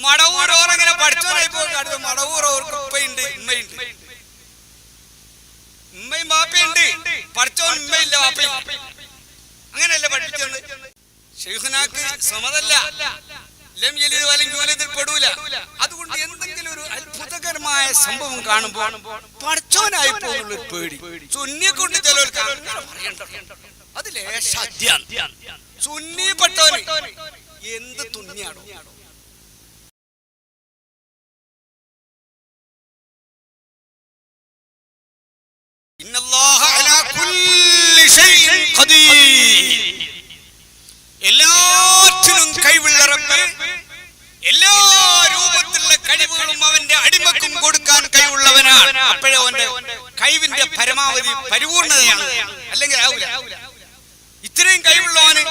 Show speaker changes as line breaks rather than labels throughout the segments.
മടവൂർ ഓറങ്ങനെ പഠിച്ചോനായി പോയി അടുത്ത് മടവൂർ ഓർക്ക് ഉപ്പയുണ്ട് ഉമ്മയുണ്ട് ഉമ്മയും ബാപ്പയുണ്ട് പഠിച്ചോൻ ഉമ്മയില്ല ബാപ്പയും. അങ്ങനെയല്ലേ പഠിപ്പിച്ചത് ഷെയ്ഖുനാക്ക് സമതല്ല ലം യലിദ് വലം യൂലദിൽ പെടൂല. അതുകൊണ്ട് എന്തെങ്കിലും ഒരു അത്ഭുതകരമായ സംഭവം കാണുമ്പോൾ പഠിച്ചോനായി പോകുന്ന ഒരു പേടി. സുന്നിയെ കൊണ്ട് ചിലവർക്ക് അങ്ങനെ പറയണ്ട അത് ലേശാദ്യാണ് സുന്നിപ്പെട്ടവന് എന്ത് തുന്നിയാണോ എല്ലാറ്റിനും കഴിവുള്ള റബ്ബ് എല്ലാ രൂപത്തിലുള്ള കഴിവുകളും അവന്റെ അടിമക്കും കൊടുക്കാൻ കഴിവുള്ളവനാണ് അപ്പോഴേ അവന്റെ കഴിവിന്റെ പരമാവധി പരിപൂർണതയാണ്. അല്ലെങ്കിൽ ആവില്ല ഇത്രയും കഴിവുള്ളവന്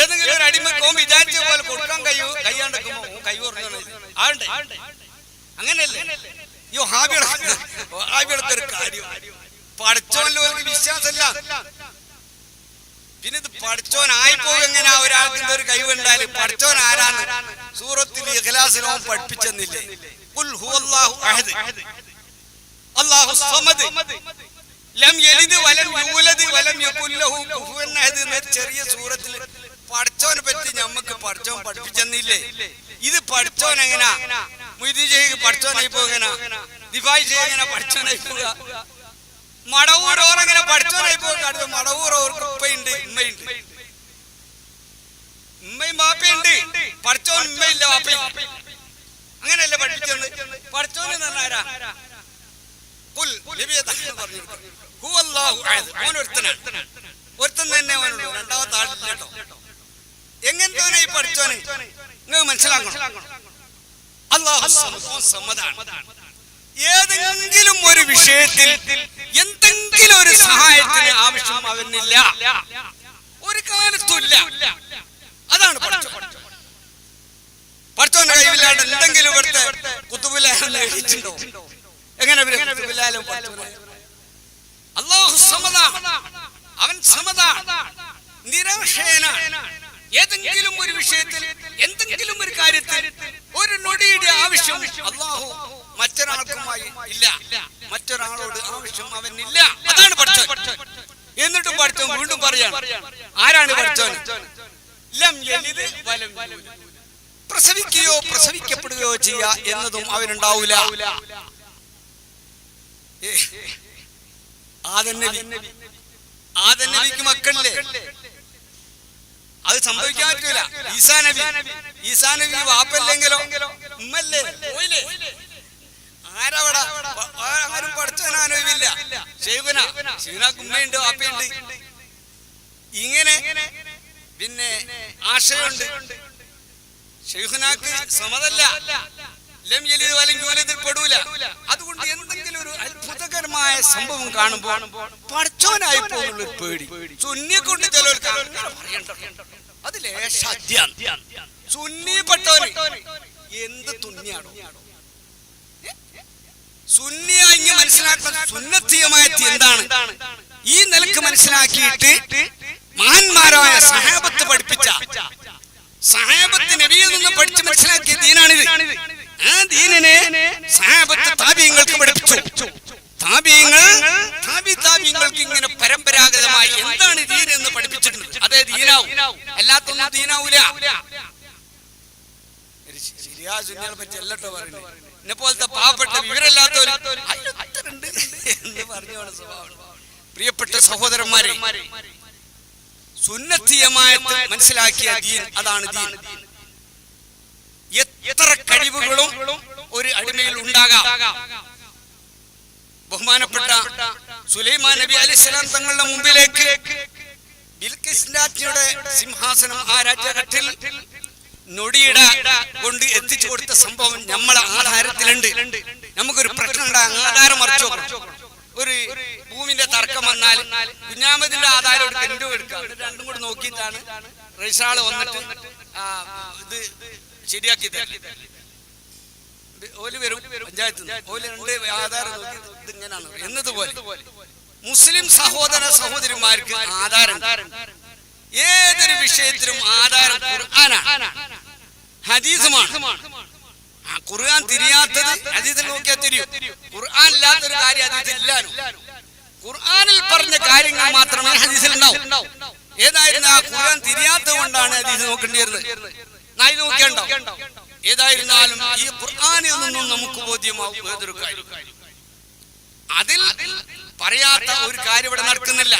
ഏതെങ്കിലും ഒരു അടിമക്കോ വിചാരിച്ച പോലെ കൊടുക്കാൻ കഴിയൂ. കൈയാണ്ടെക്കുമ്പോ കൈ ഓർക്കണം ആണ്ട് അങ്ങനെയല്ലേ. അയ്യോ ഹാബിയുടെ ഹാബിയുടെ ഒരു കാര്യം. പഠിച്ചോല്ലോ വിശ്വാസമല്ല. പിന്നെ ഇത് പഠിച്ചോനായിപ്പോ എങ്ങനെ ഒരാൾക്ക് എന്തൊരു കഴിവുണ്ടാൽ പഠിച്ചോൻ ആരാണ് സൂറത്തിൽ ഇഖ്ലാസിൽ അവൻ പഠിപ്പിച്ചെന്നില്ലേ? അല്ലാഹു സമദ് ലം യലിദ് വലം യൂലദ് വലം യകുൽ ലഹു കുഫുവൻ അഹദ് എന്ന ചെറിയ സൂറത്തിൽ പഠിച്ചോനെ പറ്റി നമുക്ക് പഠിച്ചോൻ പഠിപ്പിച്ചെന്നില്ലേ? ഇത് പഠിച്ചോൻ എങ്ങനാ? മുയ്തി ചെയ്ത് പഠിച്ചോനായി പോകുക ദിഫായി ചെയ്ത് എങ്ങനെ പഠിച്ചോനായി പോകുക? മടവൂർ അങ്ങനെ പഠിച്ചോനായി പോകുക അടുത്ത് മടവൂർ ഓർക്ക് ഉപ്പയുണ്ട് ഉമ്മയുണ്ട്. ഉമ്മയും ബാപ്പയുണ്ട് പഠിച്ചോൻ ഉമ്മയില്ല ബാപ്പയില്ല അങ്ങനെയല്ലേ പഠിപ്പിച്ചത്? പഠിച്ചോൻ എന്ന് പറഞ്ഞാരാ ഖുൽ നബിയെ ഹുവല്ലാഹു അഹദ്. അവൻ ഒരുത്തനാണ്. ഒരുത്തൻ തന്നെ അവനുള്ളൂ രണ്ടാമത്തെ ആളില്ല കേട്ടോ. എങ്ങനത്തെ ഈ പഠിച്ചോനെ നിങ്ങൾ മനസ്സിലാക്കണം? അള്ളാഹു സമദ്, സമദാണ് ഏതെങ്കിലും ഒരു വിഷയത്തിൽ എന്തെങ്കിലും ഒരു സഹായത്തിന് ആവശ്യം അവനില്ല ഒരു കാലത്തുമില്ല. അതാണ് പഠിച്ചോന്റെ കൈവില്ലാണ്ട് എന്തെങ്കിലും എങ്ങനെ കുത്തുബിലാലും? അല്ലാഹു സമദാ അവൻ സമദാ നിരാശേന ഏതെങ്കിലും ഒരു വിഷയത്തിൽ എന്തെങ്കിലും ഒരു കാര്യത്തിൽ ഒരു നൊടിയുടെ ആവശ്യം അള്ളാഹു മറ്റൊരാൾക്കുമായി ഇല്ല. മറ്റൊരാളോട് ആവശ്യം അവനില്ല. അതാണ് പഠിച്ചോൻ എന്നിട്ടും പഠിച്ചോൻ വീണ്ടും പറയാണ്. ആരാണ് പഠിച്ചോൻ ലം വലം. പ്രസവിക്കുകയോ പ്രസവിക്കപ്പെടുകയോ ചെയ്യുക എന്നതും അവനുണ്ടാവൂല. ഏ, ആദം നബി ആദം നബിക്ക് മക്കളില്ലേ? അത് സംഭവിക്കാൻ പറ്റൂല. ഈസാ നബി ഈസാ നബി വാപ്പല്ലെങ്കിലോ ഉമ്മല്ലേ? പോയില്ലേ? ഷെയ്ഖുന അപ്പയുണ്ട് ഇങ്ങനെ പിന്നെ ആശയുണ്ട്. ഷെയ്ഖുനാക്ക് സമതല്ല. ലം അതുകൊണ്ട് എന്തെങ്കിലും ഒരു അത്ഭുതകരമായ സംഭവം കാണുമ്പോൾ പഠിച്ചവനായി പോകുന്ന ഒരു പേടി. സുന്നിയെ കൊണ്ട് ചിലവർക്ക് അത് സുന്നിപ്പെട്ടവന് എന്ത് തുന്നിയാണോ? സുന്നിയായി ഇങ്ങ് മനസ്സിലാക്കുന്ന എന്താണ് ഈ നിലയ്ക്ക് മനസ്സിലാക്കിയിട്ട് മഹാന്മാരായ സഹാബത്ത് പഠിപ്പിച്ച സഹാബത്ത് നബിയിൽ നിന്ന് പഠിച്ച് മനസ്സിലാക്കിയ ദീനാണിത് ആ ദീനിനെ സഹാബത്ത് താബിയങ്ങൾക്ക് പഠിപ്പിച്ചു താബിയങ്ങൾ താബി താബിയങ്ങൾക്ക് ഇങ്ങനെ പരമ്പരാഗതമായി എന്താണ് ദീൻ എന്ന് പഠിപ്പിച്ചിട്ടുണ്ട് അതേ ദീനാവും അല്ലാത്തൊന്നും ദീനാവൂല ശരിയാ സുന്നികളെ പറ്റി അല്ലട്ടോ പറയുന്നത് എന്നെ പോലത്തെ പാവപ്പെട്ട എന്ന് പ്രിയപ്പെട്ട സഹോദരന്മാരെ സുന്നത്തീയമായ മനസ്സിലാക്കിയ ദീൻ അതാണ് ദീൻ. എത്ര കഴിവുകളും ഒരു അടിമയിൽ ഉണ്ടാകാം. ബഹുമാനപ്പെട്ട സുലൈമാൻ നബി അലിസ്ലാം തങ്ങളുടെ മുമ്പിലേക്ക് ബിൽക്കിസ് രാജ്ഞിയുടെ സിംഹാസനം ആ രാജ്യഘട്ടിൽ നൊടിയിട കൊണ്ട് എത്തിച്ചു കൊടുത്ത സംഭവം നമ്മളെ ആധാരത്തിലുണ്ട്. നമുക്കൊരു പ്രശ്നം ഉണ്ടാകും ആധാരം മറിച്ചു. ഒരു ഭൂമിന്റെ തർക്കം വന്നാൽ കുഞ്ഞാമതിന്റെ ആധാരം എടുക്കുക എന്റെ എടുക്കുക രണ്ടും കൂടെ നോക്കിയിട്ടാണ് റൈസാൾ വന്നിട്ട് ഇത് ശരിയാക്കി ഓൽ വരും പഞ്ചായത്ത് ഓൽ രണ്ട് ആധാരം നോക്കി ഇത് ഇങ്ങനെയാണ് എന്നതുപോലെ മുസ്ലിം സഹോദര സഹോദരിമാർക്ക് ആധാരം. ഏതൊരു വിഷയത്തിലും ആധാരം ഖുർആനാണ്. ഹദീസുമാണ്. ഖുർആൻ തിരിയാത്തത് അതീതിൽ നോക്കിയാൽ തിരിയും. ഖുർആൻ ഇല്ലാത്തൊരു കാര്യം അതീതിൽ ഇല്ലാനു ഖുർആനിൽ പറഞ്ഞ കാര്യങ്ങൾ മാത്രമേ ഹദീസിൽ ഉണ്ടാവും ഏതായിരുന്നു ആ ഖുർആൻ തിരിയാത്തത് കൊണ്ടാണ് ഹദീസ് നോക്കേണ്ടി വരുന്നത്? നായി നോക്കേണ്ടോ ഏതായിരുന്നാലും ഈ ഖുർആനിൽ നിന്നും നമുക്ക് ബോധ്യമാവും ഏതൊരു കാര്യം. അതിൽ പറയാത്ത ഒരു കാര്യം ഇവിടെ നടക്കുന്നില്ല.